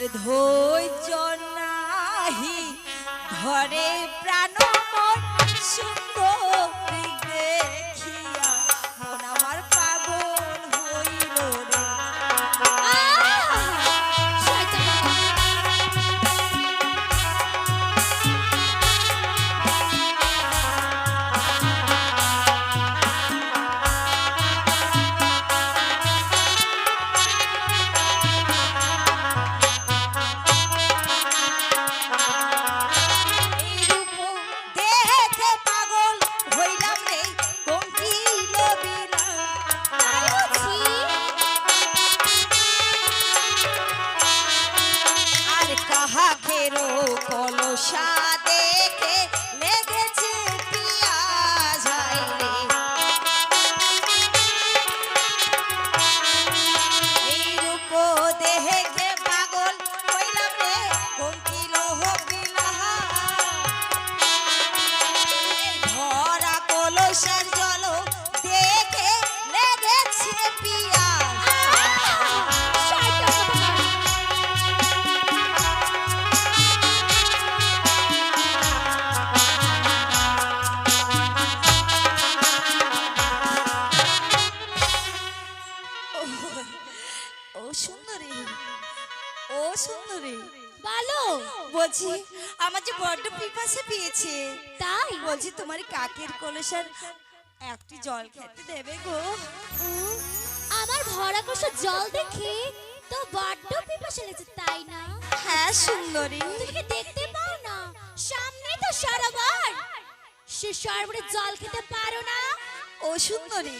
আর ধৈর্য নাহি। ধরে প্রাণ সুন্দর। বলছি আমার যে বড্ড পিপাসা পেয়েছে। তাই? বলছি তোমার কাকের কলসার একটি জল খেতে দেবে গো। আমার ভরা কষা জল দেখে তো বড্ড পিপাসা লেগেছে তাই না? হ্যাঁ সুন্দরী। তুমি দেখতে পাও না সামনে তো সরোবর। সে সরোবরে জল খেতে পারো না ও সুন্দরী।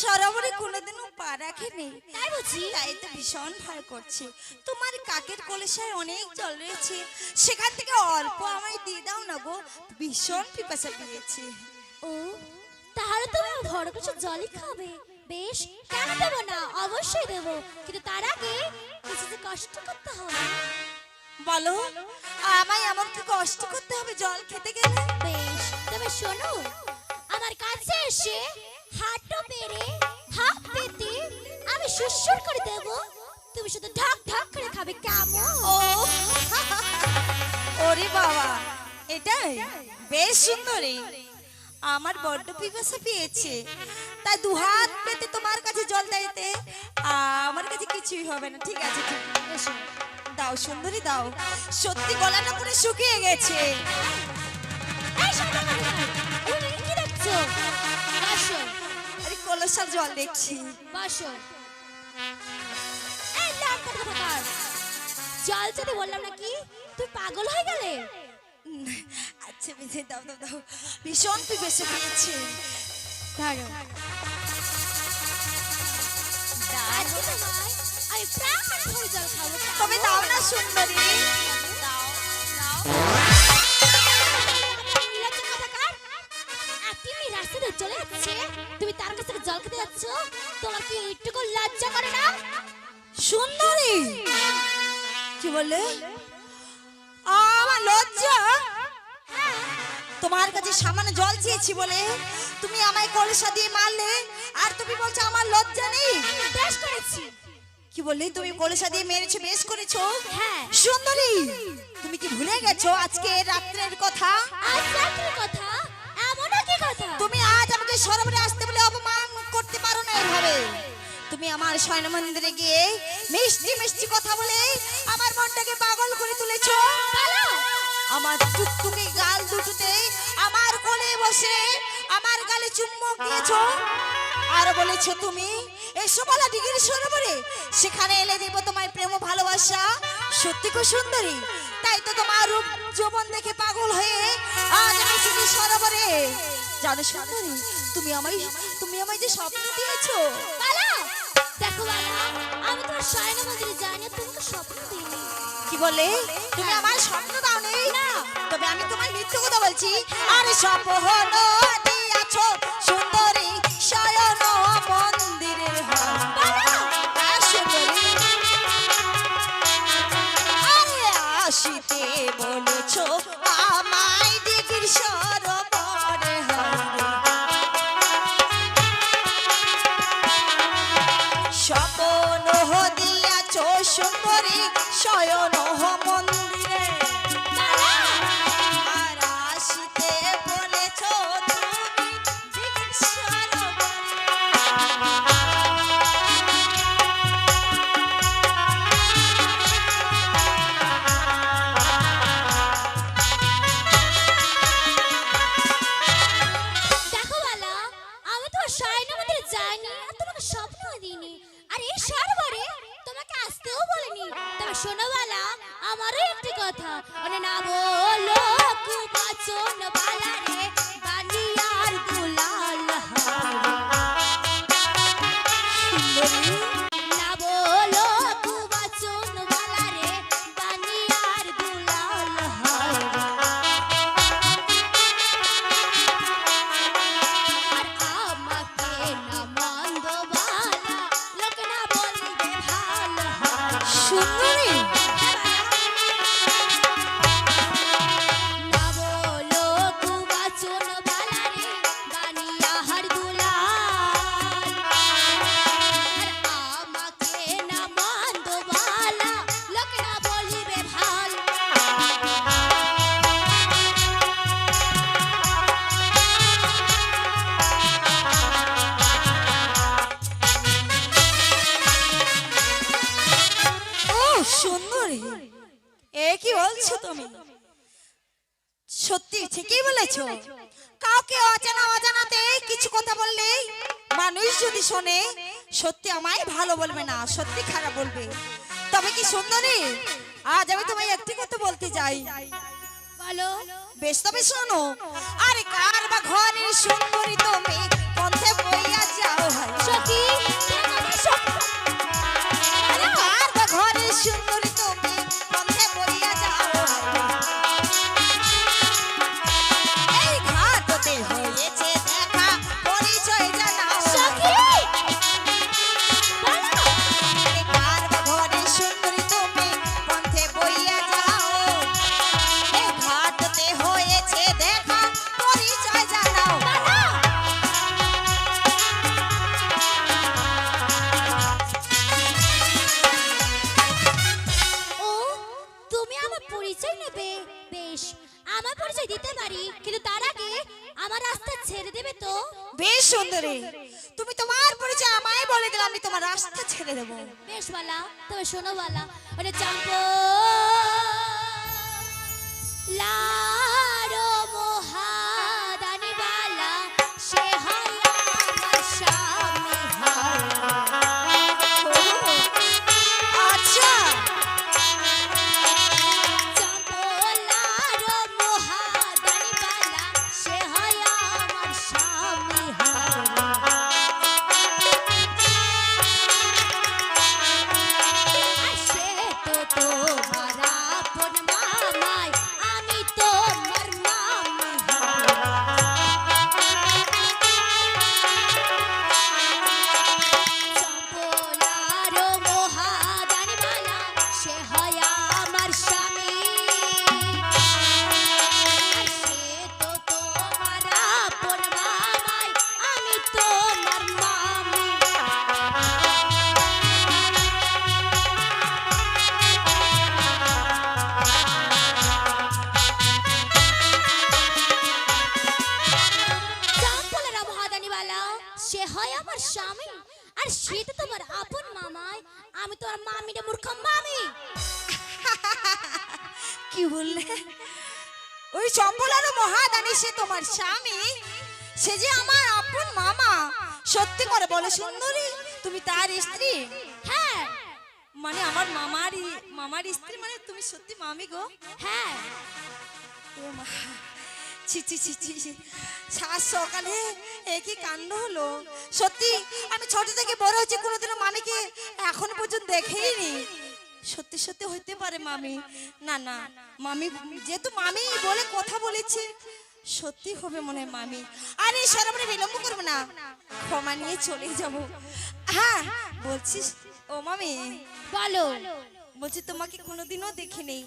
সরোবরে কোনোদিনও পা রাখেনি। তাই বুঝি তাই তো ভীষণ ভয় করছে। তোমার কাকের কলসায় অনেক জল রয়েছে। সেখান থেকে অল্প আমায় দিয়ে দাও না গো। ভীষণ পিপাসা পেয়েছে। ও তাহলে আমার ভরা কষা জলই খাবে। বেশ কেন দেবো না? অবশ্যই দেবো। কিন্তু তার আগে কিছু তো কষ্ট করতে হবে। বলো আমায় এমন কি কষ্ট করতে হবে জল খেতে গেলে? বেশ তবে শোনো এসে হাঁটো পেরে হাত পেতে আমি সুসুর করে দেব। তুমি শুধু ঢক ঢক করে খাবে কেমন? ওরে বাবা এটাই বেশ সুন্দরী। আমার বড্ড পিপাসা পেয়েছে। তাই দু হাত পেতে তোমার কাছে জল চাইতে আমার কাছে কিছুই হবে না। ঠিক আছে ঠিক। এসো। দাও সুন্দরী দাও। সত্যি গলাটা পুরো শুকিয়ে গেছে। এই কি দেখছ? কলসার জল দেখছি। জল যদি বললাম নাকি? তুই পাগল হয়ে গেলে? আচ্ছা বেঁধে দাও দাও দাও। ভীষণ পেয়েছে ধরো আজকে তোমায় আমি প্রাণ ভরে জল খাব। তবে দাও না সুন্দরী। দাও দাও। দিয়ে চলে যাচ্ছে, তুমি তার কাছ থেকে জল খেতে যাচ্ছ? তোমার কি একটুকু লজ্জা করে না? সুন্দরী! কি বললে? আমার লজ্জা? তোমার কাছে সামান্য জল চেয়েছি বলে তুমি আমায় কলসা দিয়ে মারলে আর তুমি বলছো আমার লজ্জা নেই? বেশ করেছি। কি বললে? তুমি কলসা দিয়ে মেরেছো বেশ করেছ? হ্যাঁ। সুন্দরী! তুমি কি ভুলে গেছো আজকে রাত্রের কথা? আজ রাত্রির কথা? এমনও কি কথা? তুমি সরোবরে আসতে বলে অপমান করতে পারো না এভাবে। তুমি আমার শয়ন মন্দিরে গিয়ে মিষ্টি মিষ্টি কথা বলে আমার মনটাকে পাগল করে তুলেছো। আমার টুকটুকে গাল দুটোতে আমার কোলে বসে আমার গালে চুম্বক দিয়েছ। আর বলেছ তুমি, এসো বলা ডিগ্রি সরোবরে। সেখানে এলে দেবো তোমার প্রেম ভালোবাসা। সত্যি খুব সুন্দরী। তাই তো তোমার রূপ যৌবন দেখে পাগল হয়ে আজ আমি সরোবরে। জানো সুন্দরী তুমি আমায় তুমি আমায় যে স্বপ্ন দিয়েছ। পালা। দেখো বাবা আমি তোমার শয়ন মন্দিরে যাই না তোমাকে স্বপ্ন দিইনি। কি বলে? তুমি আমার স্বপ্ন দাও নেই না। তবে আমি তোমার মিথ্যে কথা বলছি। আরে স্বপ্ন বলছো তুমি? সত্যি, ঠিকই বলেছ। কাউকে অজানা অজানাতে কিছু কথা বললে মানুষ যদি শোনে, সত্যি আমায় ভালো বলবে না, সত্যি খারাপ বলবে। তবে কি সুন্দরী? আজ আমি তোমায় একটি কথা বলতে যাই বলো, বেশ তবে শোনো। আরে কার বা ঘরের সুন্দরী তুমি? পথে বইয়া যাও ভাই নেবে বেশ আমার পরিচয় দিতে পারি কিন্তু তার আগে আমার রাস্তা ছেড়ে দেবে তো? বেশ সুন্দরী তুমি তোমার পরিচয় আমায় বলে দিলে আমি তোমার রাস্তা ছেড়ে দেব। বেশ বালা তবে শোনো বালা ওটা চাম্প লারো চম্বলার মহাদানি সে তোমার স্বামী। সে যে আমার আপন মামা। সত্যি করে বলো সুন্দরী, তুমি তার স্ত্রী? হ্যাঁ। মানে আমার মামারই মামার স্ত্রী মানে তুমি সত্যি মামি গো? হ্যাঁ। ও মা, ছি ছি ছি ছি। সাত সকালে একই কাণ্ড হলো। সত্যি, আমি ছোট থেকে বড় হচ্ছে কোনোদিনও মামিকে এখন পর্যন্ত দেখেইনি। সত্যি সত্যি হইতে পারে মামি। না না মামি যেহেতু মামি বলে কথা বলেছে সত্যি হবে মনে হয় মামি। আরে সরবরে বিলম্ব করব না। ক্ষমা নিয়ে চলে যাব। হ্যাঁ বলছিস? ও মামি বলো। বলছি তোমাকে কোনোদিনও দেখিনি।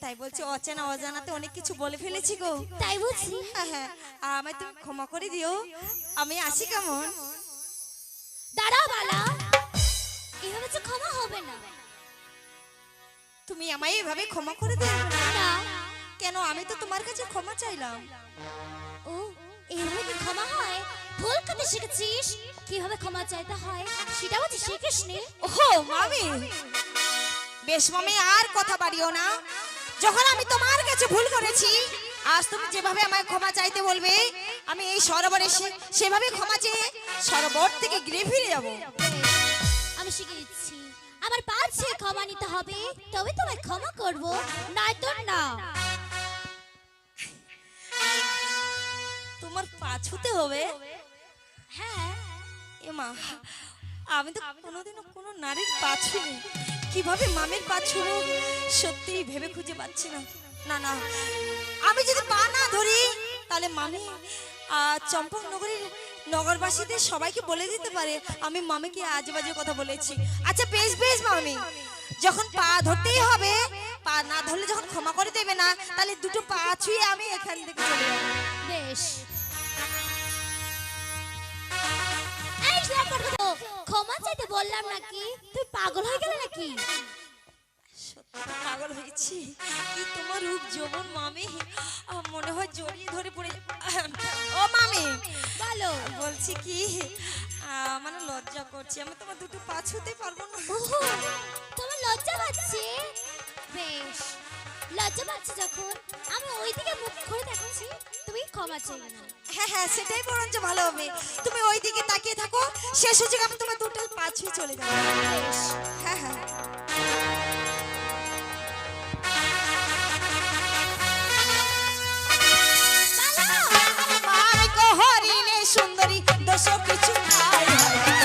তাই বলছি অচেনা অজানাতে অনেক কিছু বলে ফেলেছি গো। তাই বলছি? হ্যাঁ হ্যাঁ। আমায় তুমি ক্ষমা করে দিও। আমি আসি কেমন। দাঁড়াও বালা। এভাবে তো ক্ষমা হবে না। তুমি আমায় এভাবে ক্ষমা করে দেবে না। কেন? আমি তো তোমার কাছে ক্ষমা চাইলাম। ও এইভাবে কি ক্ষমা হয়? ভুল করতে শিখেছিস? কীভাবে ক্ষমা চাইতে হয়? সেটা শিখিস নি ওহো মামি। বেশ মামি আর কথা বাড়িও না। যখন আমি তোমার কাছে ভুল করেছি আজ তুমি যেভাবে আমায় ক্ষমা চাইতে বলবে আমি এই সরোবরে সেভাবে ক্ষমা চেয়ে সরোবর থেকে গৃহে ফিরে যাব। আমি শিখে আমার পাছে ক্ষমা নিতে হবে তবে তোমায় ক্ষমা করব। নয়তো না। তোমার পা ছুতে হবে? হ্যাঁ। এমা আমি তো কোনোদিনও কোনো নারীর পা ছুঁনি কীভাবে মামির পা ছুঁলো সত্যি ভেবে খুঁজে পাচ্ছি না। না না আমি যদি পা না ধরি তাহলে মামি চম্পক চম্পকনগরীর নগরবাসীদের সবাইকে বলে দিতে পারে, আমি মামিকে আজে বাজে কথা বলেছি। আচ্ছা বেশ বেশ, মামি। যখন পা ধরতেই হবে, পা না ধরলে যখন ক্ষমা করে দেবে না, তাহলে দুটো পা ছুঁয়ে আমি এখান থেকে চলে বেশ। ক্ষমা চাইতে বললাম নাকি? তুই পাগল হয়ে গেল নাকি? পাগল হয়েছি। কি তোমার রূপ যৌবন মামি? মনে হয় জড়িয়ে ধরে পড়ে ও মামি বলো। বলছি কি মানে লজ্জা করছি। আমি তোমার দুটো পা ছুতে পারব না। তোমার লজ্জা পাচ্ছে? বেশ লজ্জা পাচ্ছে যখন। আমি ওইদিকে মুখ করে দেখাচ্ছি। তুমি ক্ষমা চাইবে না হ্যাঁ হ্যাঁ সেটাই বরঞ্চ ভালো হবে। তুমি ওই দিকে তাকিয়ে থাকো। সে সুযোগ আমি তোমার দুটো পা ছুঁয়ে চলে যাব। হ্যাঁ হ্যাঁ। দোষ কিছু নাই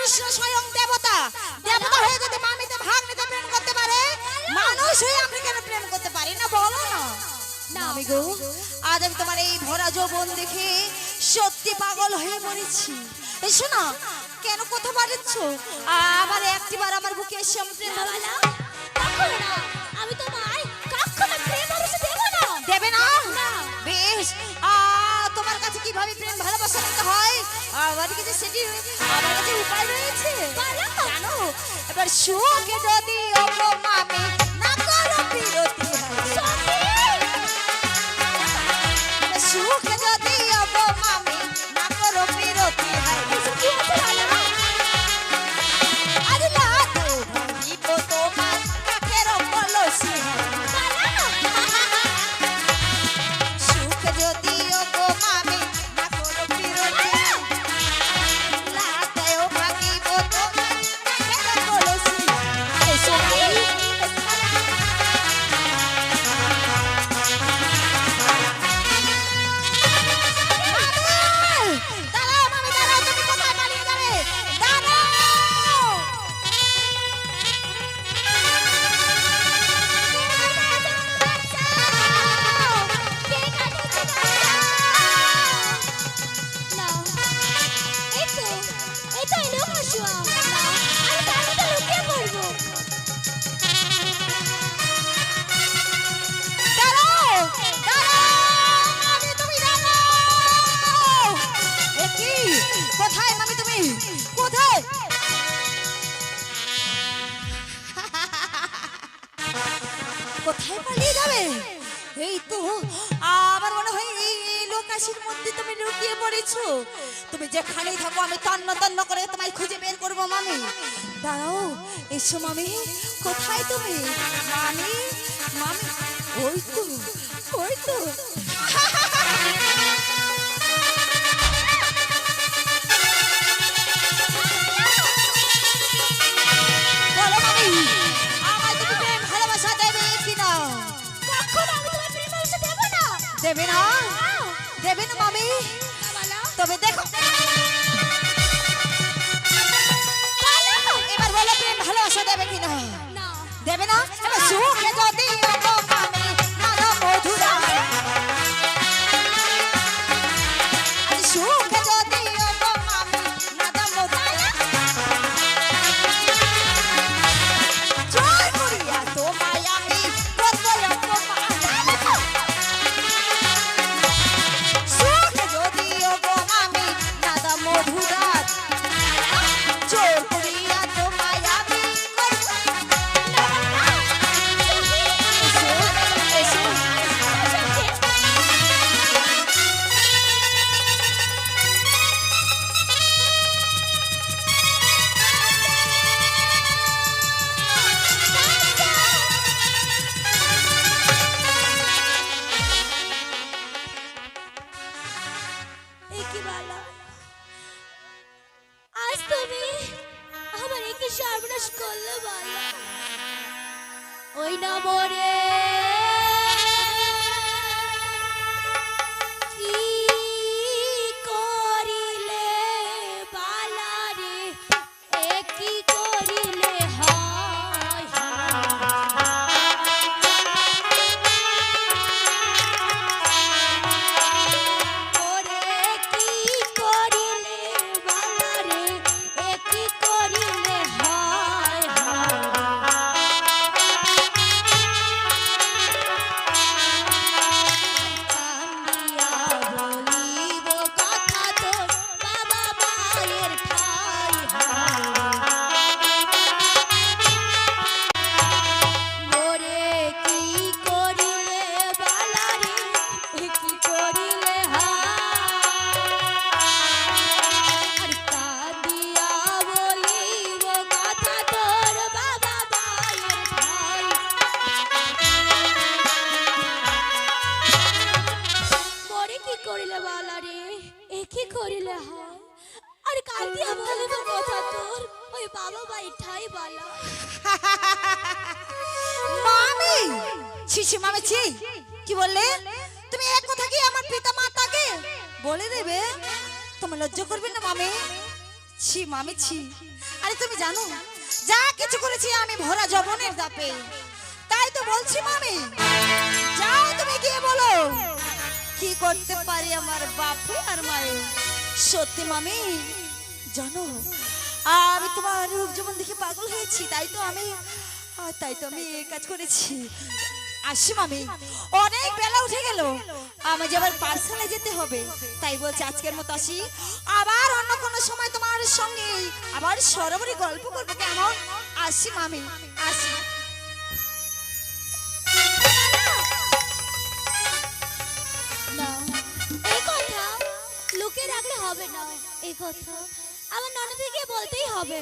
কৃষ্ণ স্বয়ং দেবতা। দেবতা হয়ে যদি মামিতে ভাগ নিতে প্রেম করতে পারে মানুষ হয়ে আমরা কেন প্রেম করতে পারি না বলো না? না আমি গো আজ আমি তোমার এই ভরা যৌবন দেখে সত্যি পাগল হয়ে মরেছি। এসো না কেন কথা বাড়াচ্ছ আবার একটিবার আমার বুকে এসে আমার প্রেম না আমি তোমায় কখনো প্রেম না। দেবে না। বেশ কাছে কীভাবে প্রেম ভালোবাসা নিতে হয়? আমার কাছে সেটি আমার কাছে উপায় রয়েছে। জানো? এবার সুখে যদি অপমানে কোথায় পালিয়ে যাবে? এই তো আমার মনে হয় এই এই লোকাশির মধ্যে তুমি লুকিয়ে পড়েছো। তুমি যেখানেই থাকো, আমি তন্ন তন্ন করে তোমায় খুঁজে বের করব, মামি। দাঁড়াও, এসো, মামি। কোথায় তুমি? মামি মামি, ওই তো ওই তো। દેવીનો દેવીનો મમ્મી તો બી દેખો সর্বনাশ করল বাবা। ওই না মরে কি করিলে বালা রে? এ কি করিলে হয়? আর কাঁদিয়া বলিব কথা তোর ওই বাবা মাই ঠাই বালা। মামি! ছি মামি, ছি। কি বললে? তুমি এক কথা কি আমার পিতা মাতাকে বলে দেবে? তুমি লজ্জা করবে না, মামি? ছি মামি, ছি। আরে, তুমি জানো, যা কিছু করেছি আমি ভরা জবনের দাপে। তাই তো বলছি, মামি। যাও তুমি গিয়ে বলো। কি করতে পারি আমার বাপে আর মায়ে? সত্যি মামি, জানো, আমি তোমার রূপ জীবন দেখে পাগল হয়েছি, তাই তো আমি তাই তো আমি এই কাজ করেছি। আসি মামি, অনেক বেলা উঠে গেল আমার যে আবার পার্সেলে যেতে হবে। তাই বলছি আজকের মতো আসি। আবার অন্য কোনো সময় তোমার সঙ্গে আবার সরবরি গল্প করব, কেমন? আসি মামি, আসি। এই কথা আমার ননদকে বলতেই হবে।